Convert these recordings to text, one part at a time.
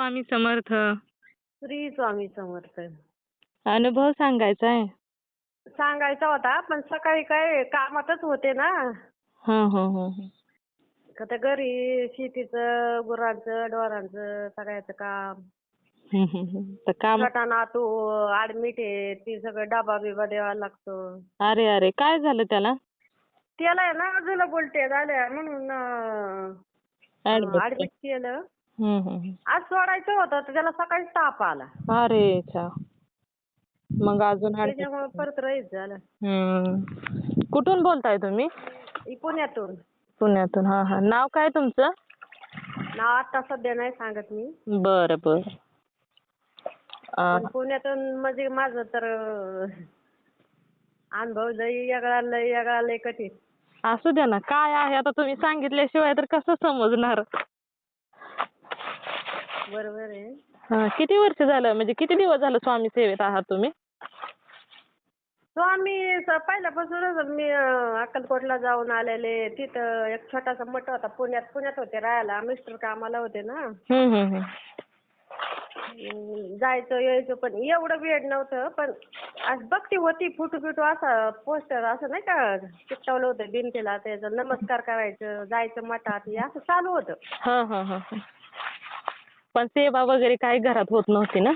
स्वामी समर्थ. श्री स्वामी समर्थ. अनुभव सांगायचा आहे. सांगायचा होता पण सकाळी काय कामातच होते ना. हं, हं, हं, हं. का त्या घरी शेतीचं गुरांचं डोरांचं सगळ्याचं काम. हं, हं, हं. तर काम नातू ऍडमिट आहे ती सगळं डबा बिबा द्यावा लागतो. अरे अरे काय झालं त्याला? त्याला आहे ना जुला बोलते झाल्या म्हणून ऍडमिट केलं. आज सोडायचं होतं तर त्याला सकाळी ताप आला. अरे मग अजून त्याच्यामुळे परत रहीत झालं. हं. कुठून बोलताय तुम्ही? पुण्यातून. पुण्यातून हा हा. नाव काय तुमचं? नाव आता सध्या नाही सांगत मी. बरं बरं. अं, पण पुण्यातून म्हणजे माझं तर अं, अनुभव लई वेगळा लई वेगळा लई कठीण. असू द्या ना. काय आहे आता तुम्ही सांगितल्याशिवाय तर कसं समजणार? बरोबर आहे. हा, किती वर्ष झालं? म्हणजे किती दिवस झालं स्वामी सेवेत आहात तुम्ही? स्वामी स- पहिल्यापासूनच मी अं, अक्कलकोटला जाऊन आलेले. तिथं एक छोटासा मठ होता. पुण्यात पुण्यात होते राहायला. मिस्टर कामाला होते ना. अं, जायचं यायचं पण एवढं वेळ नव्हतं. पण आज भक्ती होती फुटू फिटू असं पोस्टर असं नाही का? चिकटवलं होतं भिंतीला. त्याचं नमस्कार करायचं जायचं मठात. हे असं चालू होतं. हा हा हा हा. पण सेवा वगैरे काही घरात होत नव्हती ना?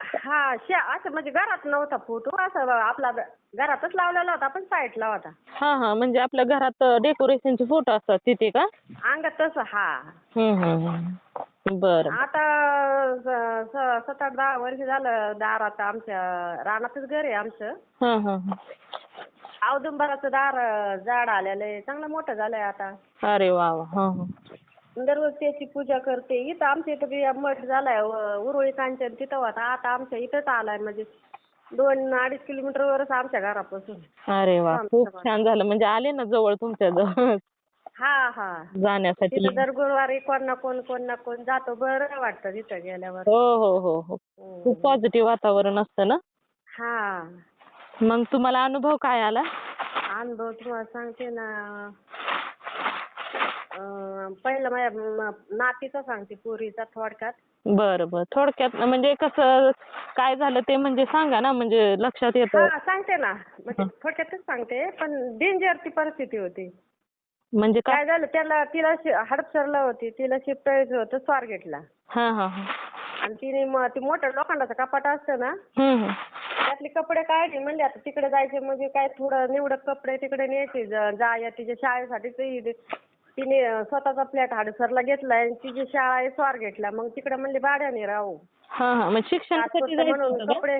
हा शा असं म्हणजे घरात नव्हता फोटो असं आपला घरातच लावलेला होता पण साईडला होता. हा हा म्हणजे आपल्या घरात डेकोरेशनचे फोटो असतात तिथे का? अंगात तसं हा. बरं आता स- स- सात आठ दहा वर्ष झालं दारात आमच्या रानातच घर आहे आमचं. हा हा हा. औदुंबराचं दार अं, झाड आलेलं आहे. चांगलं मोठं झालंय आता. अरे वा वा. हा हा. दररोज त्याची पूजा करते. इथं आमच्या इथं बी मठ झालाय व- उरुळी कांचन तिथं होता. आता आमच्या इथंच आलाय म्हणजे दोन अडीच किलोमीटरवरच आमच्या घरापासून. अरे वा खूप छान झालं. म्हणजे आले ना जवळ तुमच्या जवळ? हा हा. जाण्यासाठी. तिथं दर गुरुवारी कोण ना कोण कोण ना कोण जातो. बरं वाटतं तिथं गेल्यावर. हो हो हो हो. हम्म. खूप पॉझिटिव्ह वातावरण असतं ना? हा. मग तुम्हाला अनुभव काय आला? अनुभव तुम्हाला सांगते ना. अं, पहिलं माझ्या नातीचा सांगते पोरीचा थोडक्यात. बरं बरं. थोडक्यात म्हणजे कसं काय झालं ते म्हणजे सांगा ना म्हणजे लक्षात येतं. हा सांगते ना. म्हणजे थोडक्यातच सांगते पण डेंजरची परिस्थिती होती. म्हणजे काय काय झालं त्याला तिला शि- हडपसरला होती तिला शिफ्टायचं होतं स्वारगेटला. हा हा हा. आणि तिने ती मोठं लोखंडाचं कपाट असतं ना हम्म हम्म. त्यातले कपडे काढले म्हणले आता तिकडे जायचे म्हणजे काय थोडं निवडक कपडे तिकडे न्यायचे ज- जा तिच्या शाळेसाठी तिने स्वतःचा फ्लॅट हडसरला घेतलाय आणि तिची शाळा आहे स्वारगेटला मग तिकडे म्हणले भाड्याने राहू. हा हा. मग शिक्षणासाठी तात्पुरतं जायचं म्हणून होतं का? कपडे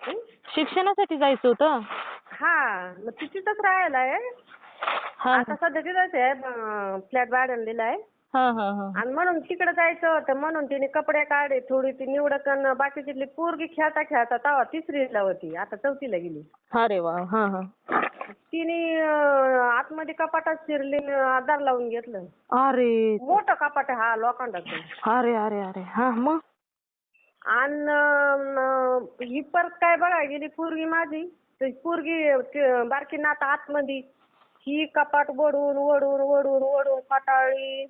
हं? शिक्षणासाठी जायचं होतं? हा. मग ती तिथंच राहायला आहे. हा आता सध्या तिथंच आहे फ्लॅट भाड्याने दिलाय. आणि म्हणून तिकडे जायचं होतं म्हणून तिने कपडे काढले थोडी ती निवडक अन बाकी तिथली पोरगी खेळता खेळता तवा तिसरीला होती आता चौथीला गेली. अरे वा हा हा. तिने आतमध्ये कपाटात शिरली अन दार लावून घेतलं. अरे. मोठं कपाट आहे हा लोखंडाचं. अरे अरे अरे. हा मग? आणि ही परत काय बघायला गेली पोरगी माझी. तर पोरगी ती बारकी नात आतमध्ये. ही कपाट ओढून ओढून ओढून ओढून कटाळी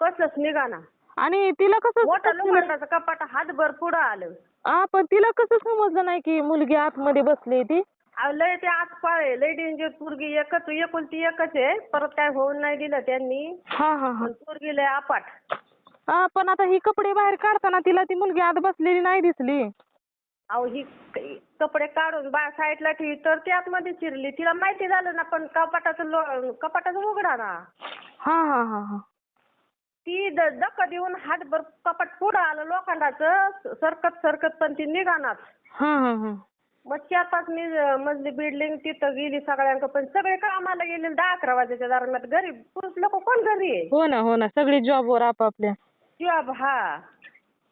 कसलंच निघाना. आणि तिला कसं मोठं लोखंडाचं कपाट हातभर पुढं आलं. हा पण तिला कसं समजलं नाही की मुलगी आतमध्ये बसली ती? अहो, लय ते आत पाळे लय डेंजर पोरगी एकच एकुलती एकच आहे. परत काय होऊन नाही दिलं त्यांनी. हा हा हा. पण पोरगी लय अपाट हा पण आता ही कपडे बाहेर काढताना तिला ती मुलगी आत बसलेली नाही दिसली. अहो ही क- कपडे काढून बा साईडला ठेवी तर ती आतमध्ये शिरली तिला माहिती झालं ना पण कपाटाचं लो कपाटाचं उघडा ना. हा हा हा हा. ती धक्का देऊन हातभर कपाट पुढं आलं लोखंडाचं सरकत सरकत पण ती हा हा हा. मग चार पाच नि- मजली बिल्डिंग तिथं गेली सगळ्यांक पण सगळे कामाला गेले दहा अकरा वाजेच्या दरम्यान घरी पुरुष लोक कोण घरी आहे? हो ना हो ना सगळी जॉबवर आपापल्या. जॉब हा.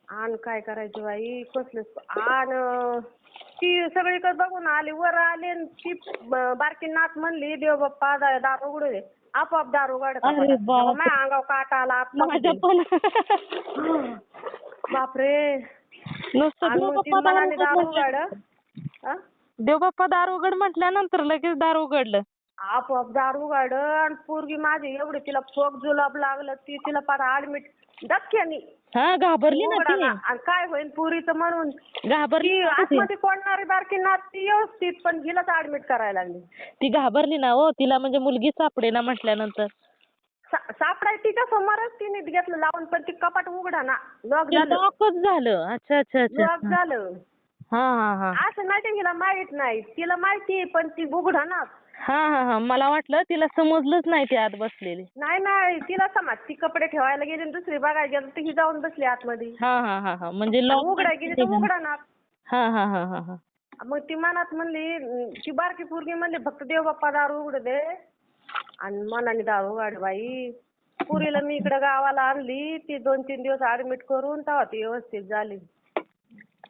आणि काय करायचं बाई? कसलं आणि ती सगळीकडे बघून आली वर आली आणि ती ब- बारकी नात म्हणली देव बाप्पा दा- दार उघडू दे. आपोआप दार उघड अरे बाप. माझ्या अंगावर काटा आला आत माझ्या पण. बापरे. नुसतं आणि मग ती देवबाप्पा दार उघडलं. उघड हा? देवबाप्पा दार उघड म्हटल्यानंतर लगेच दार उघडलं. आपोआप दार उघड आणि पोरगी माझी एवढी तिला फोक जुलाब लागलं ती तिला पार ऍडमिट धक्क्यानी. हा घाबरली ना ती. आणि काय होईल पुरीचं म्हणून? घाबरली ती ना ती. आतमध्ये कोणणारी बारकी नात ती व्यवस्थित पण हिलाच ऍडमिट करायला लागली. ती घाबरली ना हो. तिला म्हणजे मुलगी सापडे ना म्हटल्यानंतर. सा- सापडाय तिच्या समोरच तिने घेतलं लावून पण ती कपाट उघडा ना. लॉक झालं. लॉकच झालं. अच्छा अच्छा अच्छा लॉक झालं. हा हा हा. असं नाही की हिला माहीत नाही. तिला माहिती आहे, पण ती उघडा ना. हा हा हा. मला वाटलं तिला समजलंच नाही ती आत बसलेली. नाही नाही. तिला समाज. ती कपडे ठेवायला गेली आणि दुसरी बघायला गेली तर ही जाऊन बसली आतमध्ये. हा हा हा हा. म्हणजे लॉक उघडा गेली तर उघडा ना. हा हा हा हा हा. मग ती मनात म्हणली ती बारकी पोरगी म्हणली फक्त देव बाप्पा दारू उघड दे. आणि मनाने दारू उघड बाई. पुरीला मी इकडे गावाला आणली. ती दोन तीन दिवस ऍडमिट करून तेव्हा ती व्यवस्थित झाली.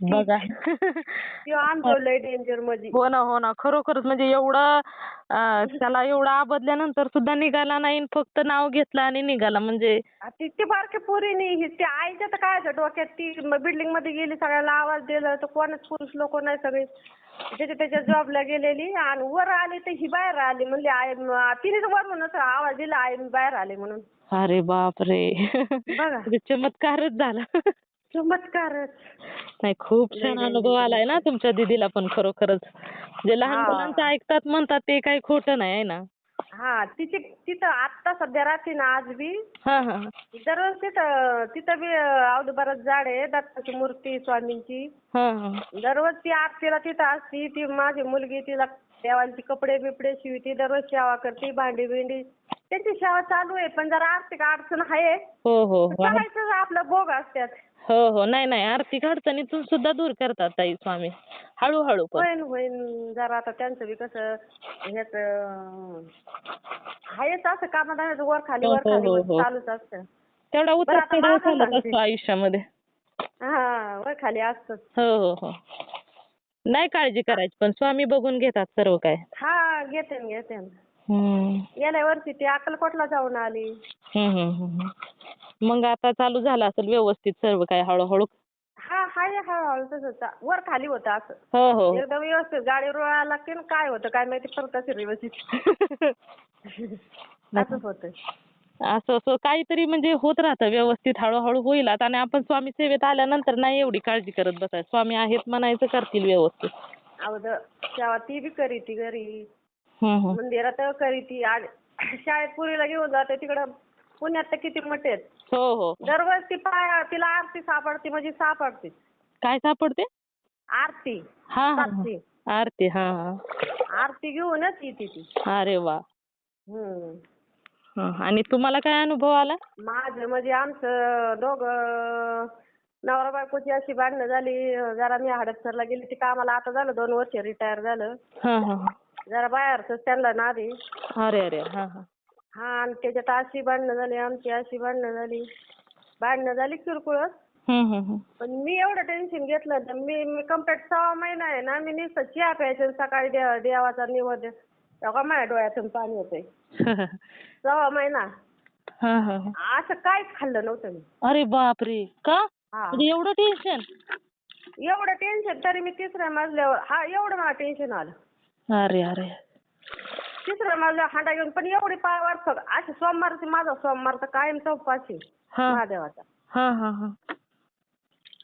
बघा. ती लय डेंजरमध्ये. हो ना हो ना. खरोखरच म्हणजे एवढं त्याला एवढं आबदल्यानंतर सुद्धा निघाला नाही आणि फक्त नाव घेतलं आणि निघाला म्हणजे. ती ती बारकी पोरीनी ती आईच्या तर काय झालं डोक्यात ती बिल्डिंगमध्ये गेली सगळ्याला आवाज दिला तर कोणच पुरुष लोक नाही सगळे. त्याच्या त्याच्या जॉबला गेलेली आणि वर आली तर ही बाहेर आली. म्हणली आई म- तिनेच वरूनच आवाज दिला आई मी बाहेर आले म्हणून. अरे बापरे. बघा. चमत्कारच झाला. चमत्कारच नाही खूप छान अनुभव आलाय ना तुमच्या दीदीला पण खरोखरच. म्हणजे लहान. मुलांचं ऐकतात म्हणतात ते काही खोटं नाही आहे ना? हा तिची तिथं आत्ता सध्या राहते ना आज बी. हा हा. हा. दररोज तिथं तिथं बी अवधूबारात झाड आहे दत्ताची मूर्ती स्वामींची. हा. हा दररोज ती आरतीला तिथं असती ती माझी मुलगी तिला देवांची कपडे बिपडे शिवती दररोज सेवा करते भांडी बिंडी. त्यांची सेवा चालू आहे पण जरा आर्थिक अडचण आहे. हो हो हो. करायचं आपलं भोग असतात. हो हो. नाही नाही. आर्थिक अडचणीतून सुद्धा दूर करतात ताई स्वामी. हळूहळू पण. होईन होईन. जरा आता त्यांचं बी कसं ह्याच आहेच असं कामाधामाचं वर खाली वर हो, खाली हो, वर हो. चालूच असतं. तेवढा उतार आता चढाव चालत सांगते. असतो आयुष्यामध्ये. हा वर खाली असतंच हो हो हो. नाही काळजी करायची पण स्वामी बघून घेतात सर्व काय. हा घेते न, घेते न. हम्म. गेल्या वर्षी ती अक्कलकोटला जाऊन आली. हम्म, हम्म, हम्म. मग आता चालू झालं असेल व्यवस्थित सर्व काय हळूहळू? हा हाय हळूहळू तसंच वर खाली होतं असं. हो हो. एकदम व्यवस्थित. गाडी रुळायला लागते ना काय होतं काय माहिती परत असे व्यवस्थित. असंच होतं असं असं काहीतरी म्हणजे होत राहतं व्यवस्थित हळूहळू होईल. आता आणि आपण स्वामी सेवेत आल्यानंतर नाही एवढी काळजी करत बसायचं. स्वामी आहेत म्हणायचं करतील व्यवस्थित. अगोदर तेव्हा ती बी करी ती घरी. हम्म, हम्म. मंदिरात करी ती आणि शाळेत पुरीला घेऊन जाते तिकडं. पुण्यात तर किती मोठे आहेत. हो हो. दररोज ती पाय तिला आरती सापडते म्हणजे सापडते. काय सापडते? आरती. हा हा, हा. आरती. हा हा. आरती घेऊनच येते ती. अरे वा. हम्म. हा, आणि तुम्हाला काय अनुभव आला? माझं म्हणजे आमचं दोघं नवरा बायकोची अशी भांडणं झाली जरा मी हडपसरला गेली ती कामाला आता झालं दोन वर्ष रिटायर झालं. हा हा हा. जरा बाहेरच त्यांना नादी. अरे अरे हा हा. हा आणि त्याच्यात अशी भांडणं झाली आमची अशी भांडणं झाली. भांडणं झाली किरकोळच. हम्म, हम्म, हम्म. पण मी एवढं टेन्शन घेतलं तर मी मी कंप्लीट सहा महिना आहे ना मी नुसतं चहा प्यायचे आणि सकाळी देवा देवाचा निवड तेव्हा माझ्या डोळ्यातून पाणी होतंय सहा महिना. हा हा हा. असं काहीच खाल्लं नव्हतं मी. अरे बापरे! का? हा. म्हणजे एवढं टेन्शन एवढं टेन्शन तरी मी तिसऱ्या मजल्यावर हा एवढं मला टेन्शन आलं. अरे अरे. तिसऱ्या मजल्यावर हांडा घेऊन पण एवढी पायावर सग अशी सोमवारची माझा सोमवार तर कायमचा उपवास आहे हा. महादेवाचा. हा हा हा.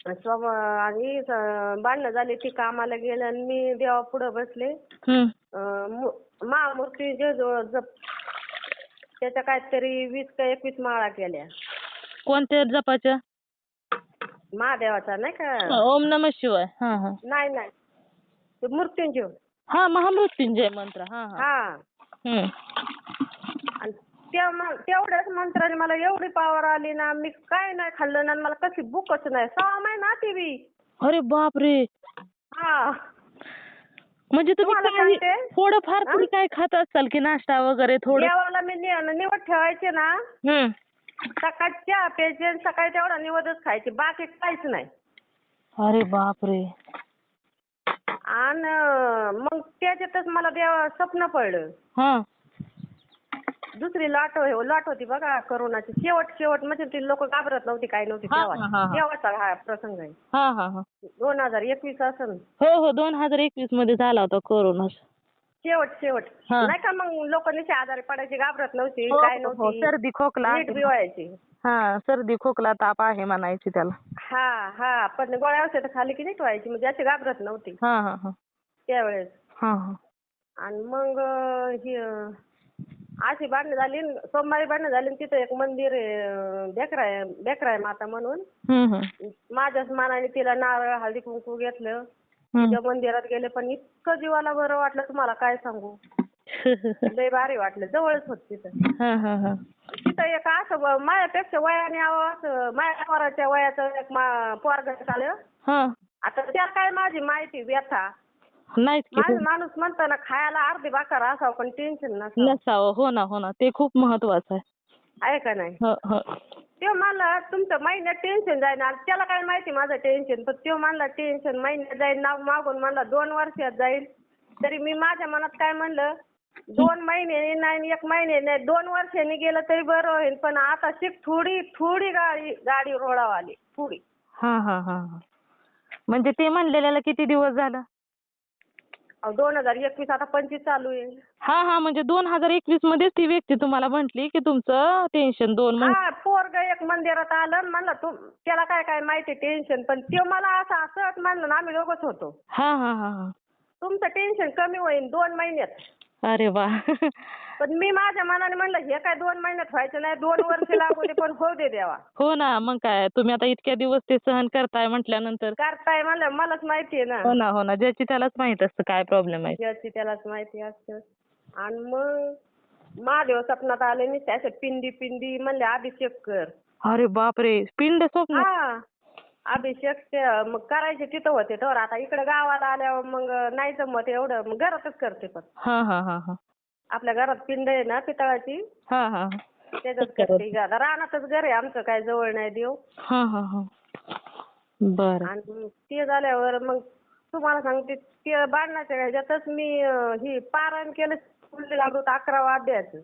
आणि सोम आणि स- भांडणं झाली ती कामाला गेलं आणि मी देवा पुढं बसले. हम्म. अं, मु- महामूर्ती जे जवळ जप त्याच्या काहीतरी वीस का एकवीस माळा केल्या. कोणत्या जपाच्या? महादेवाचा नाही का? ओम नम शिवाय. हा हा. नाही नाही. ते मूर्तींची हा महामृत्युंजय मंत्र. हा हा. हा. आणि त्या म- तेवढ्याच मंत्राने मला एवढी पावर आली ना मी काय नाही खाल्लं ना आणि मला कशी भूकच नाही. सहा महिना ती बी. अरे बापरे. हा. म्हणजे तुम्ही तुम्हाला काही सांगते? थोडं फार हा? तरी काय खात असाल की नाश्ता वगैरे थोडं? देवाला मी नि- निवड ठेवायचे ना हम्म. सकाळी चहा प्यायचे आणि सकाळी तेवढा निवडच खायची बाकी काहीच नाही. अरे बापरे. आणि मग त्याच्यातच मला देवा स्वप्न पडलं. हा. दुसरी लाट हो- लाट होती बघा करोनाची. शेवट शेवट म्हणजे ती लोक घाबरत नव्हती काय नव्हती हा, तेव्हा. हा, हा. तेव्हाचा हा प्रसंग आहे. हा हा हा. दोन हजार एकवीस असन. हो हो दोन हजार एकवीसमध्ये झाला होता कोरोना शेवट शेवट. हा. नाही का मग लोक निश्चित आजारी पडायची घाबरत नव्हती हो, काय हो, हो. नव्हती. सर्दी खोकला. नीट व्हायची हा सर्दी खोकला ताप आहे म्हणायची त्याला. हा हा पण गोळ्या औषधं खाली की नाही ठेवायची म्हणजे अशी घाबरत नव्हती. हा हा हा. त्यावेळेस. हा हा. आणि मग ही अशी भांडणं झाली न सोमवारी भांडणं झाली न तिथं एक मंदिर आहे बेकराय बेकराय माता म्हणून. हम्म हम्म. माझ्याच मनाने तिला नारळ हळदी कुंकू घेतलं. हम्म. तिच्या मंदिरात गेले पण इतकं जीवाला बरं वाटलं तुम्हाला काय सांगू? लय भारी वाटलं. जवळच होत तिथं. हा हा हा. तिथं एक असं ब- माझ्यापेक्षा वयाने यावं असं माझ्या पोराच्या वयाचं एक मा पोरग आलं हा. आता त्याला काय माझी माहिती व्यथा. नाहीच की माझा माणूस म्हणतो ना खायला अर्धी भाकर असावं पण टेन्शन नसावं. नसावं हो ना हो ना. ते खूप महत्वाचं आहे. आहे का नाही? हो हो. तो म्हणला तुमचं महिन्यात टेन्शन जाईल आणि त्याला काय माहिती माझं टेन्शन पण तो म्हणला टेन्शन महिन्यात जाईल नाव मागून म्हणला दोन वर्षात जाईल तरी मी माझ्या मनात काय म्हणलं? दोन महिने नाही एक महिने नाही दोन वर्षांनी गेलं तरी बरं होईल पण आता शिक थोडी थोडी गाडी गाडी रोडावर आली थोडी. हा हा हा हा. म्हणजे ते म्हणलेल्याला किती दिवस झालं? अहो, दोन हजार एकवीस आता पंचवीस चालू आहे. हा हा म्हणजे दोन हजार एकवीस मध्येच ती व्यक्ती तुम्हाला म्हटली की तुमचं टेन्शन दोन महिने हा पोरग एक मंदिरात आलं आणि म्हणलं तू त्याला काय काय माहिती टेन्शन पण तो मला असं असं म्हणलं ना आम्ही दोघंच होतो. हा हा हा हा. तुमचं टेन्शन कमी होईल दोन महिन्यात. अरे वा. पण मी माझ्या मनाने म्हणलं हे काय दोन महिन्यात व्हायचं नाही दोन वर्ष लागू दे पण होऊ दे देवा. हो ना मग काय? तुम्ही आता इतक्या दिवस ते सहन करताय म्हटल्यानंतर. करताय म्हणलं मलाच माहिती आहे ना. हो ना हो ना ज्याची त्यालाच माहीत असतं काय प्रॉब्लेम आहे. ज्याची त्यालाच माहिती असतं. आणि मग महादेव सपनात आले नाही त्याच्यात पिंडी पिंडी म्हणले अभिषेक कर. अरे बापरे पिंड स्वप्न हा. अभिषेक ते- मग करायचे तिथं होते तर आता इकडे गावाला आल्यावर मग नाही जमत एवढं मग घरातच करते पण. हा हा हा हा. आपल्या घरात पिंड आहे ना पितळाची हा हा त्याच्यात करते आता रानातच घर आहे आमचं काय जवळ नाही देव. हा हा हा. बर. आणि ते झाल्यावर मग तुम्हाला सांगते ते बांधण्याच्या ह्याच्यातच मी अं, ही पारायण केलं पुढले लागलो अकरावा अध्यायाचं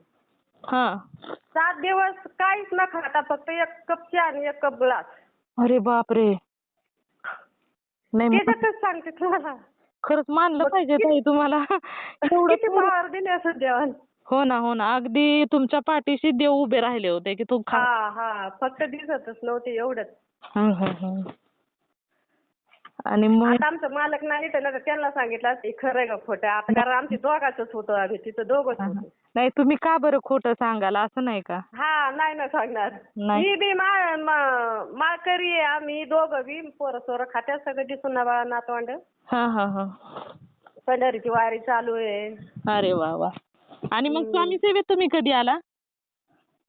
हा. सात दिवस काहीच न खाता फक्त एक कप चहा आणि एक कप ग्लास. अरे बापरे. नाही मग त्याच्यातच सांगते तुम्हाला? खरंच मानलं पाहिजे ताई तुम्हाला. एवढं किती पावर दिली असं देवान? हो ना हो ना. अगदी तुमच्या पाठीशी देव उभे राहिले होते की तू खा हा हा. फक्त दिसतच नव्हते एवढंच. हं, हं, हं. आणि मग आता आमचं मालक नाही तर नाही तर त्यांना सांगितलं असतं, हे खरं आहे का खोटं? आहे? आता कारण आमची दोघांचंच होतो आम्ही तिथं दोघंच होतो. नाही तुम्ही का बरं खोटं सांगाल? असं नाही का? हा नाही ना सांगणार. नाही. मी बी मा- मा- माळकरी आहे आम्ही दोघं बी पोरं सोरं खात्यात सगळं दिसून ना बाळा नातवंड. हा हा हा. पंढरीची वारी चालू आहे. अरे वा वा. आणि मग स्वामी सेवेत तुम्ही कधी आला?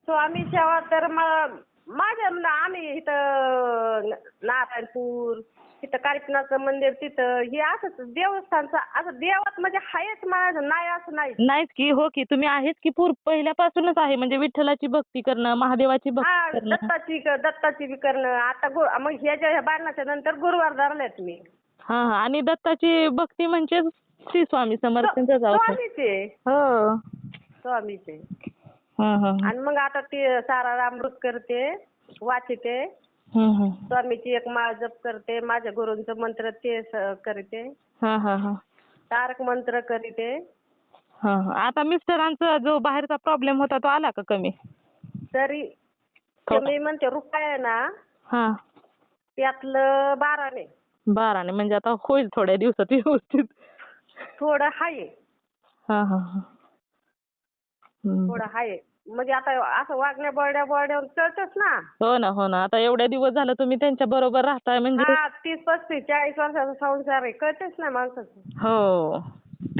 स्वामी सेवा तर म- माझ्या आम्ही इथं नारायणपूर तिथं कारिपनाथचं मंदिर तिथं हे असंच देवस्थानचं असं देवात म्हणजे आहेच माझं नाही असं नाही. नाहीच की हो की तुम्ही आहेच की पूर पहिल्यापासूनच आहे म्हणजे विठ्ठलाची भक्ती करणं महादेवाची हा भक्ती करणं. दत्ताची क- दत्ताची बी करणं आता गु मग ह्याच्या ह्या नंतर गुरुवार धरलेत मी. हा हा आणि दत्ताची भक्ती म्हणजे श्री स्वामी समर्थांचाच अवतार स्वामीचे. हो. स्वामीचे. हं, हं, आणि मग आता ते सारा रामृत करते वाचिते. स्वामीची एक माळ जप करते माझ्या गुरूंचं मंत्र ते करते. हा हा हा. तारक मंत्र करीते. हा हा. आता मिस्टरांचा जो बाहेरचा प्रॉब्लेम होता तो आला का कमी? तरी ते मी म्हणते रुपये आहे ना हा. त्यातलं बाराने. बाराने म्हणजे आता होईल थोड्या दिवसात व्यवस्थित. थोडं हाय. हा हा हा. थोडं हाय. म्हणजे आता असं वागण्या बळड्या बळड्यावर कळतच ना. हो ना हो ना. आता एवढ्या दिवस झालं तुम्ही त्यांच्या बरोबर राहताय म्हणजे हा तीस पस्तीस चाळीस वर्षाचा संसार आहे. कळतेच ना माणसाचं. हो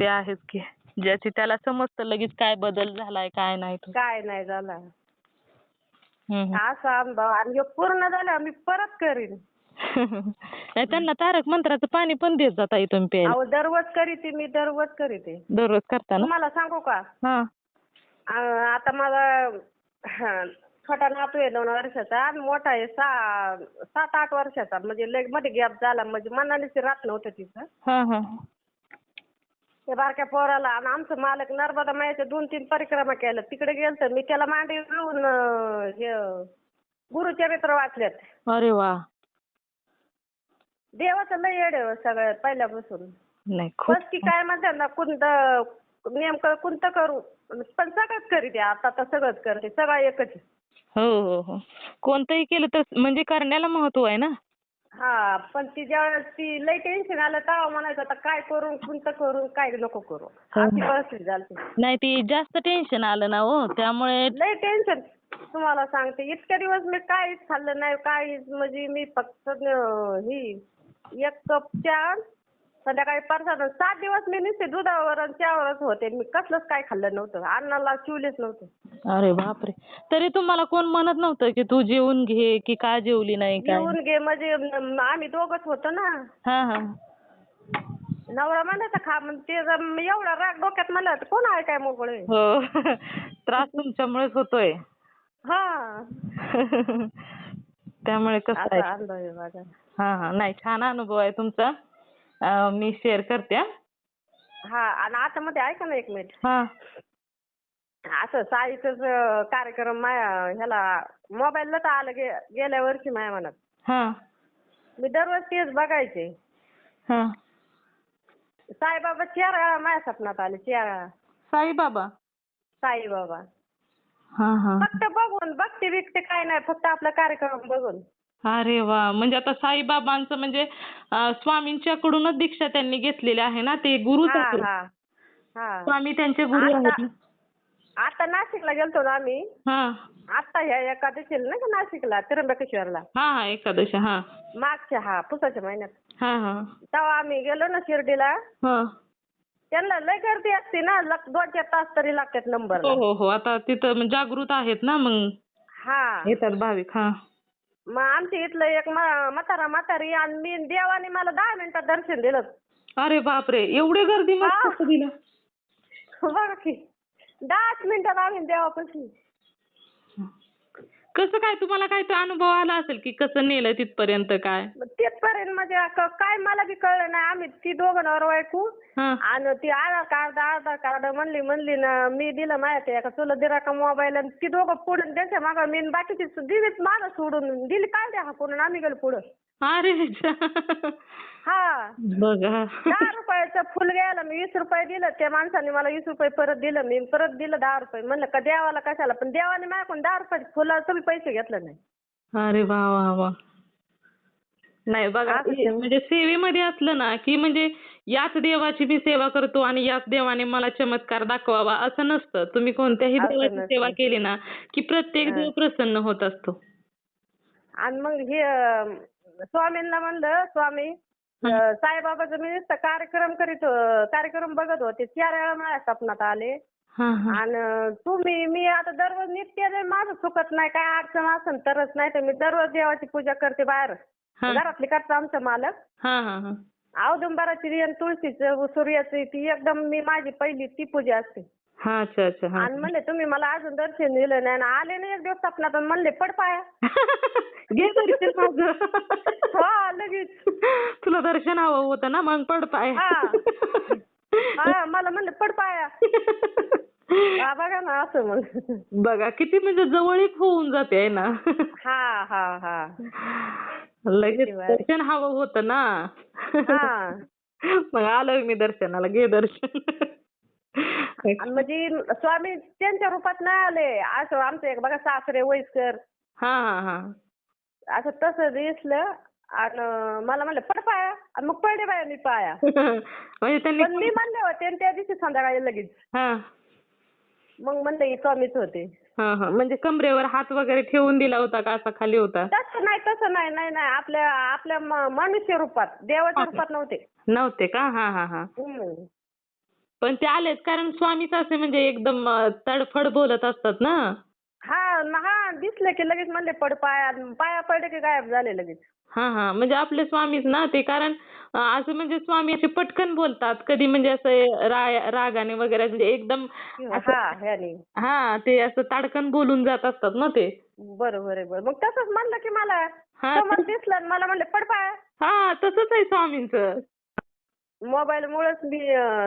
ते आहेच की. ज्याची त्याला समजतं लगेच काय बदल झालाय काय नाही तो. काय नाही झालं हम्म, हम्म. असा अनुभव आणि ह्यो पूर्ण झाला मी परत करीन. नाही त्यांना तारक मंत्राचं पाणी पण देत जाता तुम्ही प्यायला. अहो दररोज करीते मी दररोज करीते. दररोज करता ना? तुम्हाला सांगू का? हा. आता हा, छोटा नातू आहे दोन वर्षाचा आणि मोठा आहे सहा सात आठ वर्षाचा. म्हणजे लयमध्ये गॅप झाला. म्हणजे मनानेच राहत नव्हतं तिचं. हा हा. ते बारक्या पोराला आणि आमचं मालक नर्मदा मायाच्या दोन तीन परिक्रमा केल्या. तिकडे गेलतो. मी त्याला मांडी घेऊन अं, हे गुरुचरित्र वाचल्यात. अरे वा. देवाचं लय येड आहे सगळ्यात पहिल्यापासून. नाही खूप बस ती काय म्हणतात ना कोणतं नेमकं कोणतं करू? पण सगळंच करीते आता तर सगळंच करते सगळं एकच आहे. हो हो हो. कोणतंही केलं तर म्हणजे करण्याला महत्त्व आहे ना? हा पण ती ज्यावेळेस ती लई टेन्शन आलं तेव्हा म्हणायचं आता काय करू कोणतं करू काय नको करू. अशी परिस्थिती झाली नाही ती जास्त टेन्शन आलं ना हो त्यामुळे लई टेन्शन तुम्हाला सांगते इतके दिवस मी काहीच खाल्लं नाही काहीच म्हणजे मी फक्त न- ही एक कप चहा संध्याकाळी परसाद सात दिवस मी नुसते दुधावर आणि चहावरच होते. मी कसलंच काय खाल्लं नव्हतं. अन्नाला शिवलेच नव्हतं. अरे बापरे. तरी तुम्हाला कोण म्हणत नव्हतं की तू जेवून घे की का जेवली नाही काय जेवून घे म्हणजे आम्ही दोघच होतो ना. हा हा. नवरा म्हणायचा खा. मग ते जर एवढा राग डोक्यात म्हणलं तर कोण आहे काय मोकळे? हो. त्रास तुमच्यामुळेच होतोय. हा. त्यामुळे कसं असा आहे? अनुभव आहे माझा. हा हा. नाही छान अनुभव आहे तुमचा. अं, मी शेअर करते हा. हा आणि आता मध्ये ऐका ना एक मिनिट हा. असं साईचंच अं, कार्यक्रम माया ह्याला मोबाईलला तर आलं गे गेल्या वर्षी माया मनात. हा. मी दररोज तेच बघायचे. हा. साईबाबा वेळा माझ्या स्वप्नात आले चार वेळा साईबाबा? साईबाबा. हा हा. फक्त बघून बघते बिकते काय नाही फक्त आपला कार्यक्रम बघून. अरे वा. म्हणजे आता साईबाबांचं म्हणजे अं, स्वामींच्याकडूनच दीक्षा त्यांनी घेतलेली आहे ना? ते गुरुच हा आहेत हा. हा. स्वामी त्यांचे गुरु आता- आहेत. ना? आता नाशिकला गेलतो ना आम्ही. हा. आता ह्या एकादशीला नाही का नाशिकला? त्र्यंबकेश्वरला. हा हा एकादशी हा. मागच्या हा पुसाच्या महिन्यात. हा हा. तेव्हा आम्ही गेलो ना शिर्डीला. हा. त्यांना लय गर्दी असते ना. दोन चार तास तरी लागतात नंबर हो हो हो. आता तिथं जागृत आहेत ना मग? हा. येतात भाविक हा. मग आमच्या इथलं एक म- म्हातारा म्हातारी आणि मी देवाने मला दहा मिनिटात दर्शन दिलं. अरे बापरे एवढी गर्दी मग. कसं दिलं? बघा की दहाच मिनिटात आम्ही देवापाशी कसं काय तुम्हाला काय तो अनुभव आला असेल की कसं नेलं तिथपर्यंत काय? मग तिथपर्यंत म्हणजे क- काय मला बी कळलं नाही. आम्ही ती दोघं नवरा बायको हा. आणि ती आधार कार्ड आधार कार्ड म्हणली म्हणली ना मी दिलं माहिती आहे का? तुला दिला का मोबाईल आणि ती दोघं पुढे त्यांच्या मागं मी आणि बाकीची दिलीच मागं सोडून दिली. काय द्या हाकून आणि आम्ही गेलो पुढं. अरे हा. बघा. दहा रुपयाचं फुल घ्यायला मी वीस रुपये दिलं त्या माणसाने मला वीस रुपये परत दिलं मी परत दिलं दहा रुपये. म्हणलं का देवाला कशाला? पण देवाने माझ्याकडून दहा रुपयाचे फुलाचं बी पैसे घेतलं नाही. अरे वा वा वा. नाही बघा असं म्हणजे सेवेमध्ये असलं ना की म्हणजे याच देवाची मी सेवा करतो आणि याच देवाने मला चमत्कार दाखवावा असं नसतं. तुम्ही कोणत्याही असं देवाची नसतं. सेवा केली ना की प्रत्येक. देव प्रसन्न होत असतो. आणि मग हे अं, स्वामींना म्हणलं स्वामी अं, साईबाबाचं मी नुसतं कार्यक्रम करीत अं, कार्यक्रम बघत होते. चार वेळा माझ्या स्वप्नात आले. हा हा. आणि तुम्ही मी आता दररोज नित्य जर माझं चुकत नाही काय अडचण असेल तरच नाही तर मी दररोज देवाची पूजा करते बाहेर. हा. घरातली करतो आमचा मालक. हा हा हा. औदुंबराची आणि तुळशीचं सूर्याची ती एकदम मी माझी पहिली ती पूजा असते. हा अच्छा अच्छा हा. आणि म्हणले तुम्ही मला अजून दर्शन दिलं नाही आणि आले नाही एक दिवस स्वप्नात आणि म्हणले पड पाया. घे दर्शन माझं. हा लगेच. तुला दर्शन हवं होतं ना मग पड पाय. हा. हा मला म्हणले पड पाया. हा बघा ना असं मग. बघा किती म्हणजे जवळीक होऊन जाते आहे ना. हा हा हा. लगेच किती. दर्शन हवं होतं ना. हा. मग आलोय मी दर्शनाला घे दर्शन. आणि म्हणजे स्वामी त्यांच्या रूपात नाही आले. असं आमचं एक बघा सासरे वयस्कर. हा हा हा. असं तसं दिसलं. आणि मला म्हणलं पड पाया. आणि मग पडले बाया मी पाया. म्हणजे पण मी म्हणले होते आणि त्या दिवशी संध्याकाळी लगेच. हा. मग म्हणलं हे स्वामीच होते. हा हा. म्हणजे कमरेवर हात वगैरे ठेवून दिला होता का? असा खाली होता? तसं नाही तसं नाही नाही नाही. आपल्या आपल्या म- मनुष्य रूपात देवाच्या रूपात नव्हते. नव्हते का? हा हा हा. हम्म. पण ते आलेच कारण स्वामीच असे म्हणजे एकदम अं, तडफड बोलत असतात ना. हा न- हा दिसले की लगेच म्हणले पड पाया पाया पडले की गायब झाले लगेच. हा हा म्हणजे आपले स्वामीच ना ते कारण अं, असं म्हणजे स्वामी असे पटकन बोलतात कधी म्हणजे असं रा- रागाने वगैरे म्हणजे एकदम असं- हा ह्यानी. हा ते असं ताडकन बोलून जात असतात ना ते. बरोबर आहे मग तसंच म्हणलं की मला हा समोर दिसलं आणि मला म्हणले पड पाया. हा तसंच आहे स्वामींचं. मोबाईल मुळेच मी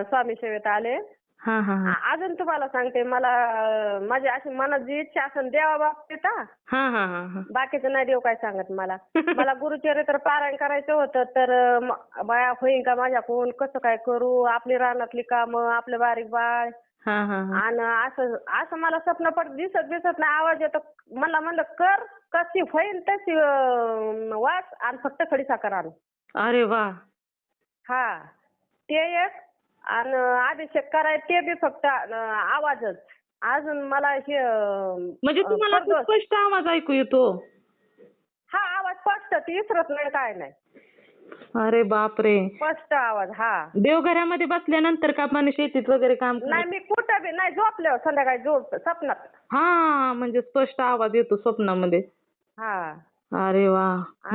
स्वामी सेवेत आले. हा हा हा. अजून तुम्हाला सांगते मला अं, माझी अशी मनात जी इच्छा असेल देवा बाबतीत हा. हा हा हा हा. बाकीचं नाही देव काय सांगत मला. मला गुरुचरित्र पारायण करायचं होतं तर अं, म- बाया होईन का माझ्याकडून कसं काय करू आपली रानातली कामं आपलं बारीक बाळ. हा हा हा. आणि असं असं मला स्वप्न पडत दिसत दिसत नाही आवाज येतो. मला म्हणलं कर कशी होईल तशी अं, वाच आणि फक्त खडी साखर आण. अरे वा. हा. ते एक आणि अभिषेक कराय ते बी फक्त आवाजच. अजून मला हे अं, म्हणजे तुम्हाला परदोष. खूप स्पष्ट आवाज ऐकू येतो. हा आवाज स्पष्ट ती विसरत नाही काय नाही. अरे बापरे. स्पष्ट आवाज हा. देवघरामध्ये बसल्यानंतर का आपण शेतीत वगैरे काम करत? नाही मी कुठं बी नाही झोपल्यावर संध्याकाळी झोप स्वप्नात. हा म्हणजे स्पष्ट आवाज येतो स्वप्नामध्ये. हा. अरे वा.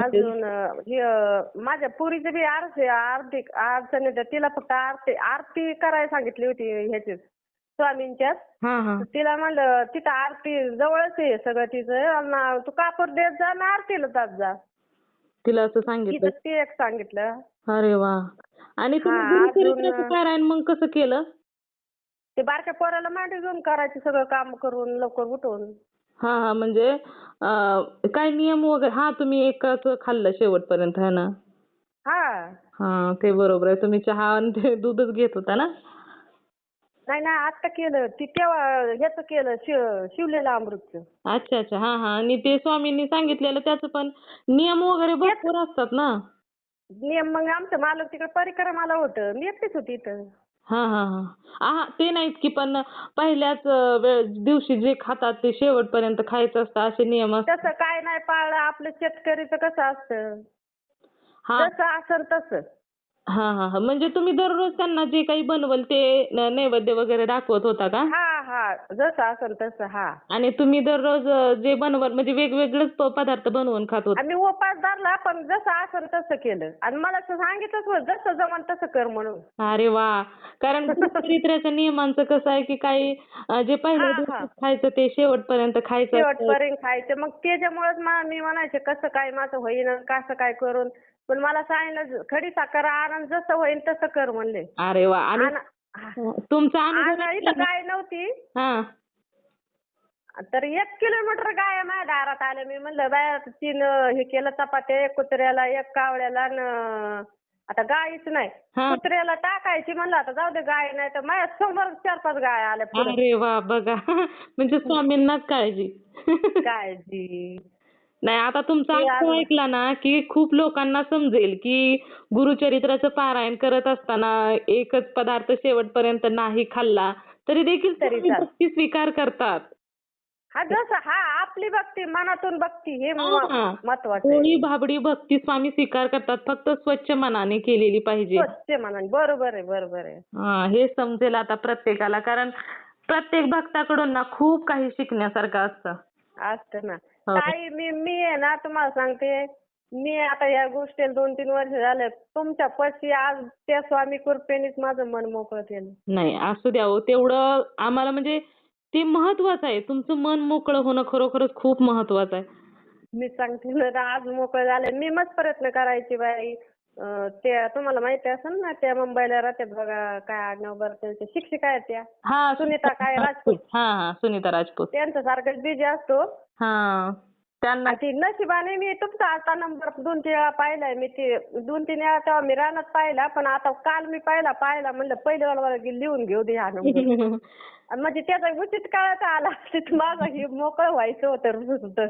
अजून अं, हे अं, माझ्या पुरीचे बी आरती आर्थिक अडचण येते तिला फक्त आरती आरती करायला सांगितली होती ह्याची स्वामींच्याच हा हा. तिला म्हणलं तिथं आरती जवळच आहे सगळं तिचं. अन् तू कापूर देत जा ना आरतीला जात जा. तिला असं सांगितलं? तिथं ते एक सांगितलं. अरे वा. आणि तुम्ही गुरुचरित्राचं अजून- पारायण मग कसं केलं? ते बारक्या पोराला मांडी घेऊन करायचं सगळं काम करून लवकर उठून. हा हा म्हणजे अं, काय नियम वगैरे हा तुम्ही एकच खाल्लं शेवटपर्यंत है ना? हा. हा ते बरोबर आहे. तुम्ही चहा आणि ते दूधच घेत होता ना? नाही नाही आता केलं. ती तेव्हा ह्याचं केलं शिव शिवलेलं अमृतचं. अच्छा अच्छा. हा हा. आणि ते स्वामींनी सांगितलेलं त्याचं पण नियम वगैरे भरपूर असतात ना? नियम मग आमचं मालक तिकडे परिक्रमाला होतं. मी एकटीच होती इथं. हा हा ते नाहीत की पण पहिल्याच वेळ दिवशी जे खातात ते शेवटपर्यंत खायचं असतं असे नियम असतात. तसं काय नाही पाळलं आपलं शेतकरीचं कसं असतं? हा. जसं असेल तसं. हा हा हा. म्हणजे तुम्ही दररोज त्यांना जे काही बनवल ते नैवेद्य वगैरे दाखवत होता का? हा हा. जसं असेल तसं हा. आणि तुम्ही दररोज जे बनवल म्हणजे वेगवेगळेच पदार्थ बनवून खात होता. आम्ही उपास धरला पण जसं असेल तसं केलं. आणि मला असं सांगितलंच होतं जसं जमन तसं कर म्हणून. अरे वा! कारण गुरुचरित्राच्या नियमांचं कसं आहे की काही अं, जे पहिल्या हा, हा. दिवशी खायचं ते शेवटपर्यंत खायचं असतं. शेवटपर्यंत खायचं. मग त्याच्यामुळेच मला मी म्हणायचे कसं काय माझं होईन आणि कसं काय करून? पण मला सांगितलं खडी साखर आण जसं होईन तसं कर म्हणले. अरे वा आणि आणि तुमचा अनुभव आणि इथं गाय नव्हती. हा. तर एक किलोमीटर गाय माझ्या दारात आल्या मी म्हणलं बाया तीन हे केलं चपात्या एक कुत्र्याला एक कावळ्याला न आता गायच नाही. हा. कुत्र्याला टाकायची म्हणलं आता जाऊ दे गाय नाही तर माझ्यासमोर चार पाच गाय आल्या पुढे. अरे वा बघा. म्हणजे स्वामींनाच काळजी. काळजी. नाही आता तुमचा अनुभव ऐकला ना की खूप लोकांना समजेल की गुरुचरित्राचं पारायण करत असताना एकच पदार्थ शेवटपर्यंत नाही खाल्ला तरी देखील तरी. भक्ती स्वीकार करतात हा जसं हा आपली भक्ती मनातून भक्ती हे. महत्वाचं कोळी भाबडी भक्ती स्वामी स्वीकार करतात फक्त स्वच्छ मनाने केलेली पाहिजे स्वच्छ मनाने बरोबर आहे बरोबर आहे हा हे समजेल आता प्रत्येकाला कारण प्रत्येक भक्ताकडून ना खूप काही शिकण्यासारखं असतं असतं ना. ताई मी मी आहे ना तुम्हाला सांगते. मी आता या गोष्टीला दोन तीन वर्ष झाले. तुमच्या पशी आज त्या स्वामी कृपेनेच माझं मन मोकळं केलं. नाही असू द्या हो. तेवढं आम्हाला म्हणजे ते महत्वाचं आहे. तुमचं मन मोकळं होणं खरोखरच खूप महत्वाचं आहे. मी सांगते ना आज मोकळं झालं. मी मस्त प्रयत्न करायची बाई. त्या तुम्हाला माहिती असेल ना त्या मुंबईला राहतात बघा काय आडनाव बरं त्यांचे शिक्षिका आहेत त्या. हा सुनीता काय राजपूत. हा हा सुनीता राजपूत. त्यांच्या सारखंच बिझी असतो. हा. त्यांना ती नशिबाने मी तुमचा आता नंबर दोन तीन वेळा पाहिलाय. मी ते दोन तीन वेळा तेव्हा मी रानात पाहिला पण आता काल मी पाहिला पाहिला म्हणलं पहिले मला लिहून घेऊ दे हा नंबर म्हणजे त्याचा उचित काळात आला तिथं माझं हे मोकळं व्हायचं होतं.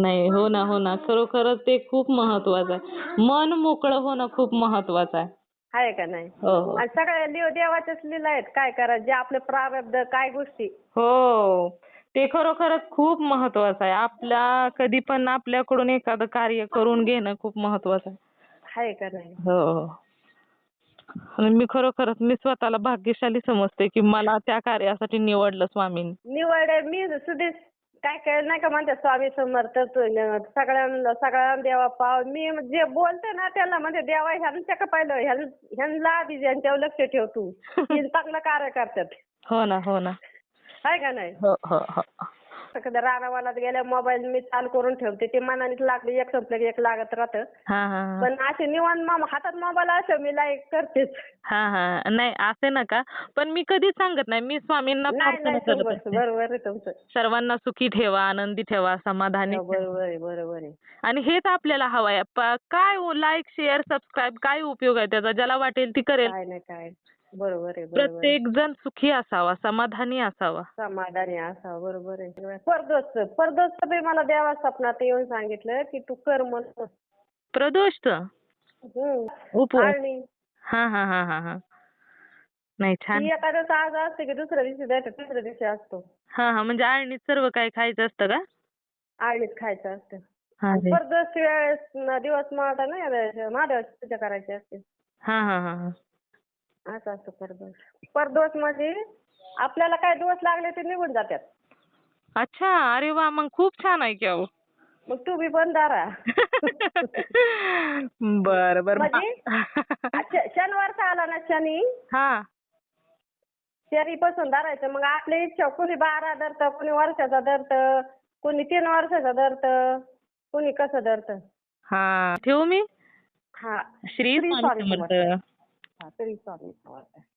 नाही हो ना हो ना. खरोखरच ते खूप महत्वाचं आहे. मन मोकळं होणं खूप महत्वाचं आहे. आहे का नाही? हो हो. आणि सगळ्या लिओ देवाच्याच लीला आहेत. काय करायचं जे आपले प्रारब्ध काय गोष्टी. हो. ते खरोखरच खूप महत्वाचं आहे. आपल्या कधी पण आपल्याकडून एखादं कार्य करून घेणं खूप महत्वाचं आहे. आहे का नाही? हो. हो मी खरोखरच मी स्वतःला भाग्यशाली समजते की मला त्या कार्यासाठी निवडलं स्वामींनी. निवड आहे. मी सुधीर काय काय नाही का म्हणते स्वामी समर्थ तू न- सगळ्यांना सगळ्यांना देवा पाव. मी जे बोलते ना त्याला म्हणजे देवा ह्यांच्या का पाहिलं? ह्यां- ह्यांना आधी ज्यांच्यावर लक्ष ठेव तू. हे चांगलं कार्य करतात. हो ना हो ना. आहे का नाही? हो हो हो. कधी रानावानात गेल्या मोबाईल मी चालू करून ठेवते. ते मनानेच लागले एक संपलं की एक लागत राहतं. हा हा हा. पण असे निवांत मामा हातात मोबाईल असं मी लाईक करतेच. हा हा. नाही असे नका. पण मी कधीच सांगत नाही. मी स्वामींना नाही प्रार्थना नाही करत असते. बरोबर आहे तुमचं. सर्वांना सुखी ठेवा आनंदी ठेवा समाधानी हो, बरोबर आहे बरोबर आहे. आणि हेच आपल्याला हवं आहे. प- काय लाईक शेअर सबस्क्राईब काय उपयोग आहे त्याचा? ज्याला वाटेल ती करेल. काय नाही काय बरोबर आहे. प्रत्येक जण सुखी असावा समाधानी असावा. समाधानी असावं बरोबर आहे. परदोषचं परदोषचं बी मला देवा स्वप्नात येऊन सांगितलं की तू कर म्हणून. प्रदोषच हम्म. उपवास आणि? हा हा हा हा हा. नाही छान. ती एखादं आज असते की दुसऱ्या दिवशी द्यायचं तिसऱ्या दिवशी असतो. हा हा म्हणजे आळणीत सर्व काही खायचं असतं का? आळणीत खायचं असतं. हा रे. परदोष वेळेस दिवस माळता नाही महादेवाची पूजा करायची असते. हा हा हा हा. असं असतं परदोष. परदोष म्हणजे आपल्याला काय दिवस लागले ते निघून जातात. अच्छा अरे वा मग खूप छान आहे की अहो. मग तू बी बंधारा बर बर. म्हणजे? शनिवारचा आला ना शनी? हा. शनीपासून धरायचं. मग आपली इच्छा कोणी बारा धरतं कोणी वर्षाचा धरतं कोणी तीन वर्षाचा धरतं कोणी कसं धरतं? हा. ठेवू मी? हा. श्री श्री स्वामी स्वामी समर्थ. तरी स्वामी समर्थ.